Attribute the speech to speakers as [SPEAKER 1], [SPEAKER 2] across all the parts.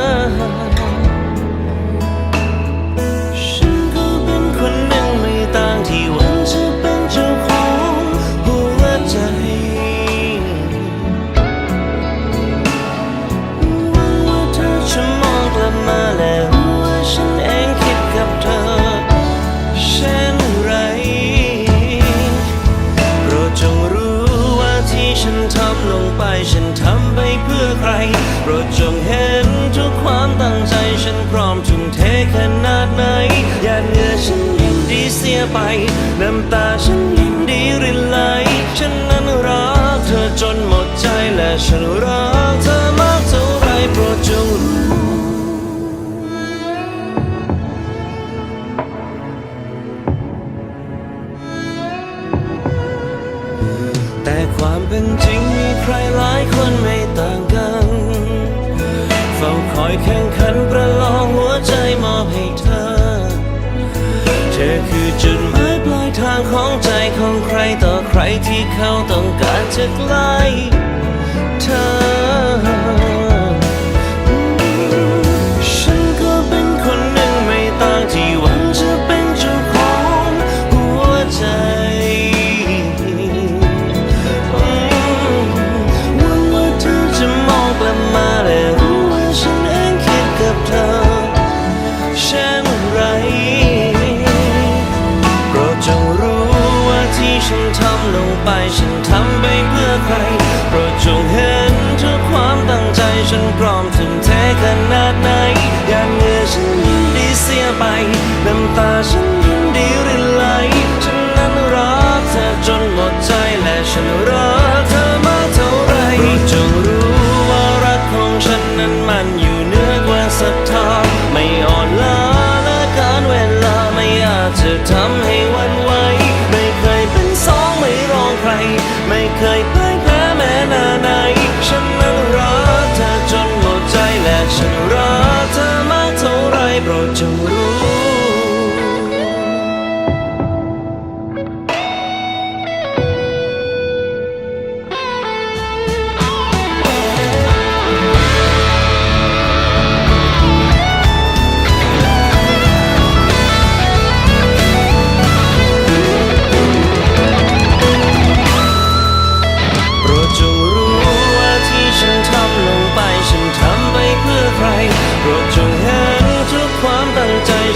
[SPEAKER 1] ไป น้ำตาฉันยินดีรินไหล ฉันนั้นรักเธอจนหมดใจและฉันรักเธอมากเท่าไรโปรดจงรู้แต่ความเป็นจริงมีใครหลายคนไม่ต่างกัน เฝ้าคอยแข่ ของใจของใครต่อใครที่เขาต้องการจะไกล ฉันพร้อมทุ่มเทขนาดไหน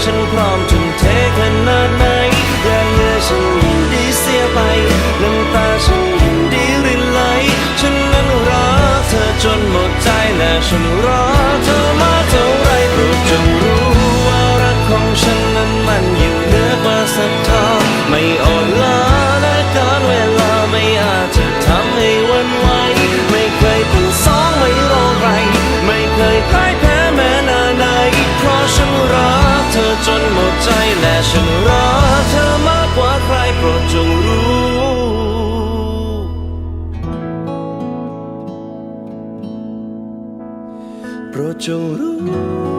[SPEAKER 1] ฉันพร้อมทุ่มเทขนาดไหนหยาดเหงื่อฉันยินดีเสียไปน้ำตาฉันยินดีรินไหลฉันนั้นรักเธอจนหมดใจและฉันรัก โปรดจงรู้